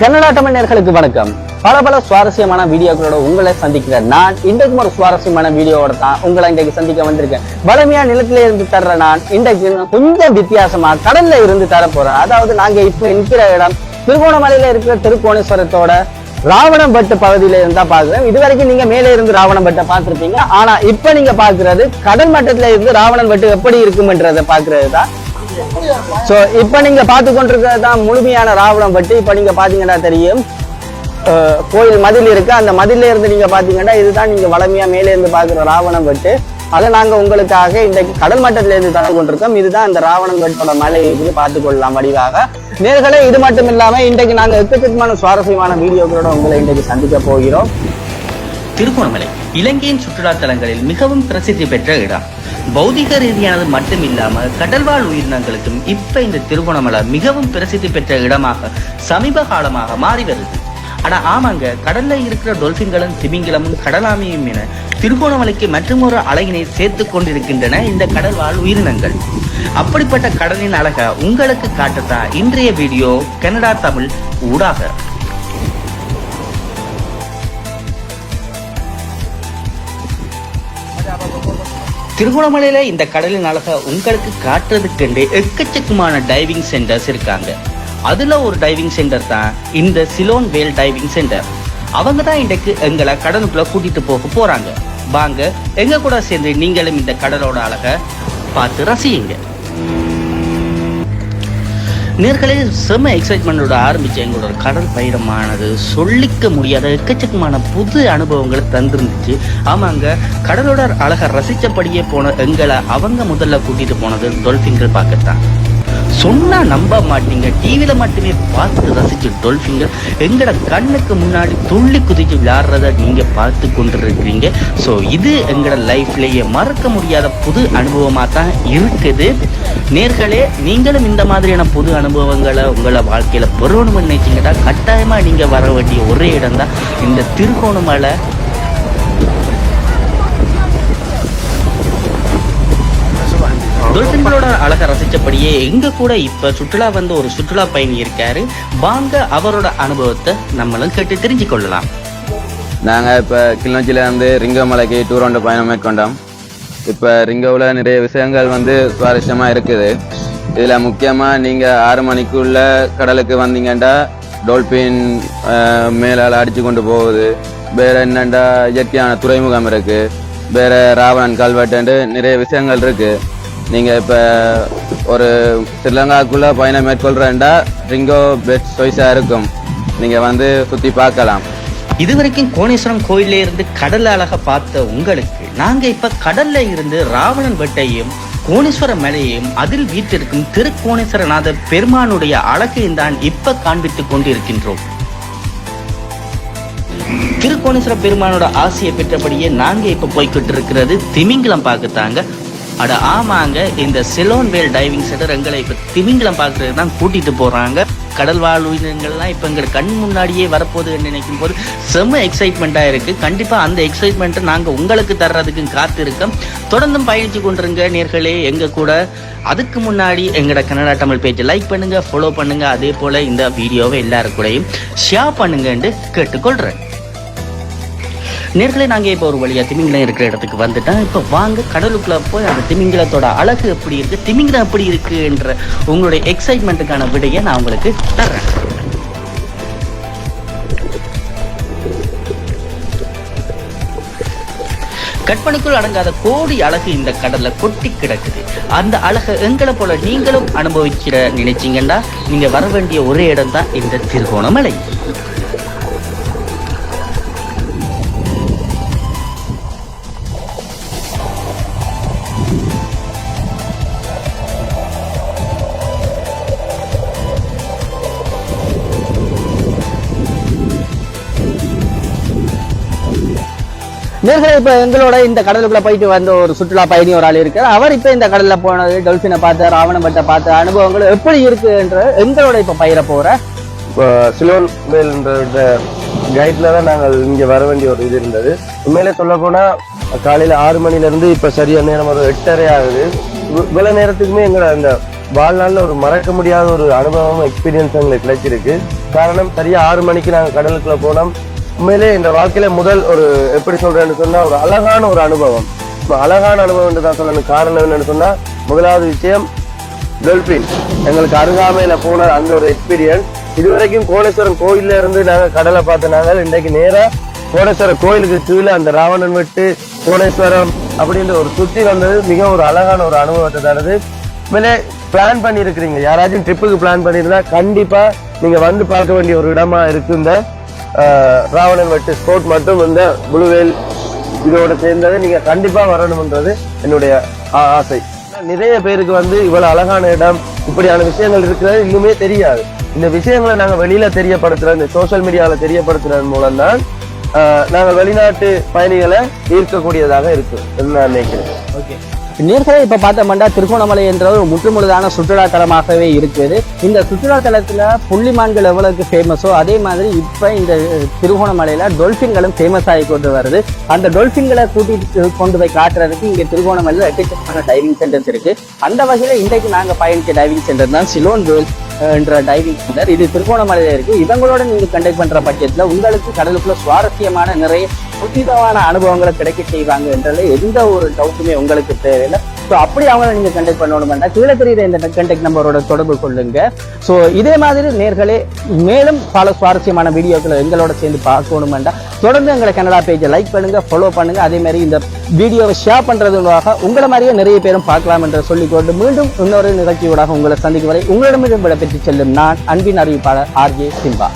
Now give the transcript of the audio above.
கன்னடா தமிழர்களுக்கு வணக்கம். பல பல சுவாரஸ்யமான வீடியோக்களோட உங்களை சந்திக்கிற நான் இன்றைக்கும் ஒரு சுவாரஸ்யமான வீடியோவோட தான் உங்களை இன்றைக்கு சந்திக்க வந்திருக்கேன். வளமையா நிலத்தில இருந்து தர்ற நான் இன்றைக்கு கொஞ்சம் வித்தியாசமா கடல்ல இருந்து தர போறேன். அதாவது நாங்க இப்ப நிற்கிற இடம் திருகோணமலையில இருக்கிற திருக்கோணேஸ்வரத்தோட ராவணம்பட்டு பகுதியில இருந்தா பாக்குறேன் இது வரைக்கும் நீங்க மேலே இருந்து ராவணம்பட்டை பார்த்திருப்பீங்க. ஆனா இப்ப நீங்க பாக்குறது கடல் மட்டத்துல இருந்து ராவணன் பட்டு எப்படி இருக்கும்ன்றதை பாக்குறது தான் சோ இப்போ நீங்க பார்த்து கொண்டிருக்கிறது தான் முழுமையான ராவணம் பட்டு இப்போ நீங்க பார்த்தீங்கன்னா தெரியும் கோயில் மதில் இருக்கு. அந்த மதில்ல இருந்து நீங்க பார்த்தீங்கன்னா இதுதான் நீங்க வளமையா மேலே இருந்து பாக்குற ராவணம் பட்டு அதை நாங்க உங்களுக்காக இன்றைக்கு கடல் மட்டத்திலேருந்து தந்து கொண்டிருக்கோம். இதுதான் அந்த ராவணம் பட்டோட மலை இருந்து பார்த்து கொள்ளலாம் வடிவாக. நேர்களே இது மட்டும் இல்லாமல் இன்றைக்கு நாங்கள் எக்கச்சக்கமான சுவாரஸ்யமான வீடியோக்களோட உங்களை இன்றைக்கு சந்திக்க போகிறோம். திருகோணமலை இலங்கையின் சுற்றுலா தலங்களில் மிகவும் பிரசித்தி பெற்ற இடம். பௌதிக ரீதியானது மட்டும் இல்லாமல் கடல்வாழ் உயிரினங்களுக்கும் இப்ப இந்த திருகோணமலை மிகவும் பிரசித்தி பெற்ற இடமாக சமீப காலமாக மாறி வருது. ஆனா ஆமாங்க கடல்ல இருக்கிற டொல்பின்களும் திமிங்கலமும் கடலாமையும் என திருகோணமலைக்கு மற்றும் ஒரு அழகினை சேர்த்து கொண்டிருக்கின்றன இந்த கடல்வாழ் உயிரினங்கள். அப்படிப்பட்ட கடலின் அழக உங்களுக்கு காட்டத்தான் இன்றைய வீடியோ கனடா தமிழ் ஊடாக. திருகோணமலையில இந்த கடலின் அழக உங்களுக்கு காட்டுறதுக்கு எக்கச்சக்கமான டைவிங் சென்டர்ஸ் இருக்காங்க. அதுல ஒரு டைவிங் சென்டர் தான் இந்த சிலோன் வேல் டைவிங் சென்டர் அவங்க தான் இன்றைக்கு எங்களை கடலுக்குள்ள கூட்டிட்டு போக போறாங்க. வாங்க எங்க கூட சேர்ந்து நீங்களும் இந்த கடலோட அழக பார்த்து ரசியுங்க. நேர்களே செம்ம எக்ஸைட்மெண்டோட ஆரம்பிச்ச எங்களோட கடல் பயணமானது சொல்லிக்க முடியாத எக்கச்சக்கமான புது அனுபவங்களை தந்திருந்துச்சு. ஆமாங்க கடலோட அழகை ரசிச்சபடியே போன எங்களை அவங்க முதல்ல கூட்டிட்டு போனது டொல்ஃபின்கள் பார்க்கத்தான். சொன்னா நம்ப மாட்டீங்க. டிவியில மட்டுமே பார்த்து ரசிச்சு டொல்ஃபிங்க எங்கட கண்ணுக்கு முன்னாடி துள்ளி குதிச்சு விளையாடுறத நீங்க பார்த்து கொண்டிருக்கிறீங்க. ஸோ இது எங்கட லைஃப்லயே மறக்க முடியாத புது அனுபவமாக தான் இருக்குது. நேர்களே நீங்களும் இந்த மாதிரியான புது அனுபவங்களை உங்களை வாழ்க்கையில பெறணும்னு நினைச்சிங்கன்னா கட்டாயமா நீங்க வர வேண்டிய ஒரே இடம் தான் இந்த திருகோணமலை டொல்பின்களோட அழகை ரசிச்சபடியே எங்க கூட இப்ப சுற்றுலா வந்த ஒரு சுற்றுலா பயணி இருக்காரு. வாங்க அவரோட அனுபவத்தை நம்மளும் கேட்டு தெரிஞ்சு கொள்ளலாம். நாங்கள் இப்போ கிளிநொச்சியில இருந்து ரிங்கமலைக்கு டூர் ஒன்று பயணம் மேற்கொண்டோம். இப்போ ரிங்கோவில் நிறைய விஷயங்கள் வந்து சுவாரஸ்யமாக இருக்குது. இதில் முக்கியமாக நீங்கள் ஆறு மணிக்குள்ள கடலுக்கு வந்தீங்கன்னா டோல்பின் மேலால் அடித்து கொண்டு போகுது. வேற என்னண்டா இயற்கையான துறைமுகம் இருக்கு. வேற ராவணன் கல்வெட்டு நிறைய விஷயங்கள் இருக்குது நீங்கள் இப்போ ஒரு ஸ்ரீலங்காக்குள்ளே பயணம் மேற்கொள்றேன்டா ரிங்கோ பெஸ்ட் சாய்ஸாக இருக்கும். நீங்கள் வந்து சுற்றி பார்க்கலாம். இதுவரைக்கும் கோணேஸ்வரம் கோயில்ல இருந்து கடல் அழக பார்த்த உங்களுக்கு நாங்க இப்ப கடல்ல இருந்து ராவணன் வெட்டையும் கோணேஸ்வர மலையையும் அதில் வீட்டிற்கும் திருக்கோணேஸ்வரநாதர் பெருமானுடைய அழகையும் தான் இப்ப காண்பித்துக் கொண்டிருக்கின்றோம். திருக்கோணேஸ்வர பெருமானோட ஆசையை பெற்றபடியே நாங்க இப்ப போய்கிட்டு இருக்கிறது திமிங்கலம் பார்க்கத்தாங்க. அட ஆமாங்க இந்த சிலோன் வேல் டைவிங் சென்டர் எங்களை இப்ப திமிங்கலம் பார்க்கறது தான் கூட்டிட்டு போறாங்க. கடல் வாழ் உயிரினங்கள்லாம் இப்போ எங்களுக்கு கண் முன்னாடியே வரப்போகுதுன்னு நினைக்கும் போது செம்ம எக்ஸைட்மெண்ட்டாக இருக்குது கண்டிப்பாக அந்த எக்ஸைட்மெண்ட்டை நாங்கள் உங்களுக்கு தர்றதுக்கு காத்திருக்கோம் தொடர்ந்தும் பயணித்து கொண்டிருங்க நேர்களே எங்கள் கூட. அதுக்கு முன்னாடி எங்களோட கன்னடா தமிழ் பேஜை லைக் பண்ணுங்கள் ஃபாலோ பண்ணுங்கள் அதே போல் இந்த வீடியோவை எல்லாருக்கூடையும் ஷேர் பண்ணுங்கன்னு கேட்டுக்கொள்கிறேன் நேரத்தில் நாங்கள் இப்போ ஒரு வழியாக திமிங்கலம் இருக்கிற இடத்துக்கு வந்துட்டோம் இப்போ வாங்க கடலுக்குள்ள போய் அந்த திமிங்கலத்தோட அழகு எப்படி இருக்கு திமிங்கலம் எப்படி இருக்குன்ற உங்களுடைய எக்ஸைட்மெண்ட்டுக்கான விடையை நான் உங்களுக்கு தர்றேன். கற்பனைக்குள் அடங்காத கோடி அழகு இந்த கடல்ல கொட்டி கிடக்குது. அந்த அழகை எங்களை போல நீங்களும் அனுபவிக்கிற நினைச்சீங்கன்னா நீங்க வர வேண்டிய ஒரே இடம் தான் இந்த திருகோணமலை. நேர்களை இப்போ எங்களோட இந்த கடலுக்குள்ள போயிட்டு வந்த ஒரு சுற்றுலா பயணி ஒரு ஆள் இருக்கார். அவர் இப்போ இந்த கடல்ல போனது டொல்ஃபினை பார்த்து ராவணப்பட்டை பார்த்த அனுபவங்கள் எப்படி இருக்குன்ற எங்களோட இப்போ பயிர போற இப்போ சிலோன் வேல்ன்ற கைட்ல தான் நாங்கள் இங்க வர வேண்டிய ஒரு இது இருந்தது. உண்மையிலே சொல்ல போனா காலையில ஆறு மணில இருந்து இப்ப சரியான நேரம் ஒரு எட்டரை ஆகுது. இவ்- இவ்வளவு நேரத்துக்குமே எங்களை அந்த வாழ்நாளில் ஒரு மறக்க முடியாத ஒரு அனுபவம் எக்ஸ்பீரியன்ஸ் எங்களுக்கு கிடைச்சிருக்கு. காரணம் சரியா ஆறு மணிக்கு நாங்கள் கடலுக்குள்ள போனோம். உண்மையிலே இந்த வாழ்க்கையில முதல் ஒரு எப்படி சொல்றேன்னு சொன்னா ஒரு அழகான ஒரு அனுபவம். இப்ப அழகான அனுபவம் தான் சொல்லணும். காரணம் என்னன்னு சொன்னா முதலாவது விஷயம் டொல்பின். எங்களுக்கு அருகாமையில போன அந்த ஒரு எக்ஸ்பீரியன்ஸ் இதுவரைக்கும் கோடேஸ்வரம் கோயில்ல இருந்து நாங்க கடலை பார்த்த நாங்கள் இன்றைக்கு நேரா கோடேஸ்வர கோயிலுக்கு கீழே அந்த ராவணன் வெட்டு கோடேஸ்வரம் அப்படின்ற ஒரு சுத்தி வந்தது. மிக ஒரு அழகான ஒரு அனுபவத்தை தருது உண்மையிலே பிளான் பண்ணி இருக்கிறீங்க யாராச்சும் ட்ரிப்புக்கு பிளான் பண்ணியிருந்தா கண்டிப்பா நீங்க வந்து பார்க்க வேண்டிய ஒரு இடமா இருக்கு இந்த ராவணன் வட்டு ஸ்போர்ட் மட்டும் இந்த புளுவேல் இதோட சேர்ந்தது நீங்க கண்டிப்பா வரணும்ன்றது என்னுடைய ஆசை. நிறைய பேருக்கு வந்து இவ்வளவு அழகான இடம் இப்படியான விஷயங்கள் இருக்கிறது இன்னுமே தெரியாது. இந்த விஷயங்களை நாங்கள் வெளியில தெரியப்படுத்துற இந்த சோஷியல் மீடியால தெரியப்படுத்துறது மூலம் தான் நாங்கள் வெளிநாட்டு பயணிகளை ஈர்க்கக்கூடியதாக இருக்கு நான் நினைக்கிறேன் ஓகே நேர்களை இப்ப பார்த்தோம்னா திருகோணமலை என்ற ஒரு முற்றுமுழுதான சுற்றுலா தலமாகவே இருக்குது இந்த சுற்றுலா தலத்துல புள்ளிமான்கள் எவ்வளவுக்கு ஃபேமஸோ அதே மாதிரி இப்ப இந்த திருகோணமலையில டொல்பின்களும் ஃபேமஸ் ஆகி கொண்டு வருது. அந்த டொல்பின்களை கூட்டிட்டு கொண்டு போய் காட்டுறதுக்கு இங்க திருகோணமலையில எக்கச்சக்கமான டைவிங் சென்டர்ஸ் இருக்கு. அந்த வகையில இன்றைக்கு நாங்க பயணிக்க டைவிங் சென்டர் தான் சிலோன் வேல் என்ற டைவிங் சென்டர் இது திருகோணமலையில இருக்கு. இவங்களோட நீங்க கண்டக்ட் பண்ற பட்சத்துல உங்களுக்கு கடலுக்குள்ள சுவாரஸ்யமான நிறைய புதிதமான அனுபவங்களை கிடைக்க செய்வாங்க என்றதுல எந்த ஒரு டவுட்டுமே உங்களுக்கு தேவையில்லை. ஸோ அப்படி அவங்கள நீங்க கண்டெக்ட் பண்ணணும்னா கீழே தெரியுற இந்த கண்டெக்ட் நம்பரோட தொடர்பு கொள்ளுங்க. ஸோ இதே மாதிரி நேர்களே மேலும் பல சுவாரஸ்யமான வீடியோக்களை எங்களோட சேர்ந்து பார்க்கணுமெண்டா தொடர்ந்து எங்களை கனடா பேஜை லைக் பண்ணுங்க ஃபாலோ பண்ணுங்க. அதே மாதிரி இந்த வீடியோவை ஷேர் பண்றது மூலமாக உங்களை மாதிரியே நிறைய பேரும் பார்க்கலாம் என்று சொல்லிக்கொண்டு மீண்டும் இன்னொரு நிகழ்ச்சியோடாக உங்களை சந்திக்கும் வரை உங்களிடமிருந்து விடைபெற்று செல்லும் நான் அன்பின் அறிவிப்பாளர் ஆர்ஜே சிம்பா.